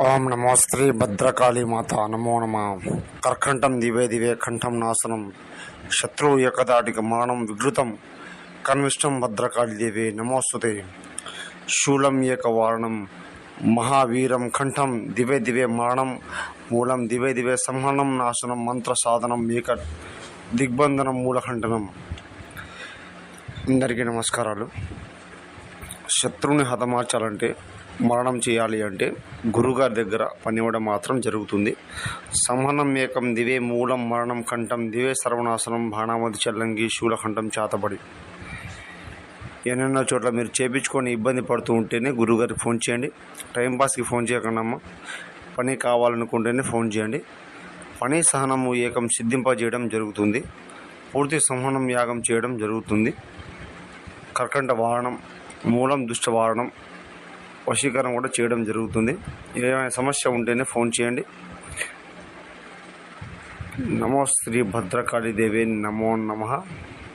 ఓం నమో శ్రీ భద్రకాళీ మాత నమో నమ. కర్కంఠం దివే దివే కంఠం నాశనం. శత్రువు ఏకదాటికి మానం విఘృతం. కన్విష్టం భద్రకాళీ దేవి నమోస్తుతే. శూలం ఏకవారణం. మహావీరం కంఠం దివే దివే మారణం మూలం దివే దివే సంహరణం నాశనం. మంత్ర సాధనం ఏక దిగ్బంధనం మూలఖండనం. అందరికీ నమస్కారాలు. శత్రువుని హతమార్చాలంటే మరణం చేయాలి అంటే గురుగారి దగ్గర పనివ్వడం మాత్రం జరుగుతుంది. సంహనం ఏకం దివే మూలం మరణం కంఠం దివే సర్వనాశనం బాణామతి చల్లంగి శూలకంఠం చాతబడి. ఎన్నెన్నో చోట్ల మీరు చేపించుకొని ఇబ్బంది పడుతూ ఉంటేనే గురుగారికి ఫోన్ చేయండి. టైంపాస్కి ఫోన్ చేయకుండా అమ్మ పని కావాలనుకుంటేనే ఫోన్ చేయండి. పని సహనము ఏకం సిద్ధింపజేయడం జరుగుతుంది. పూర్తి సంహనం యాగం చేయడం జరుగుతుంది. కర్కంట వారణం మూలం దుష్ట వారణం వశీకరణ కూడా చేయడం జరుగుతుంది. ఏమైనా సమస్య ఉంటేనే ఫోన్ చేయండి. నమో శ్రీ భద్రకాళీదేవి నమో నమ.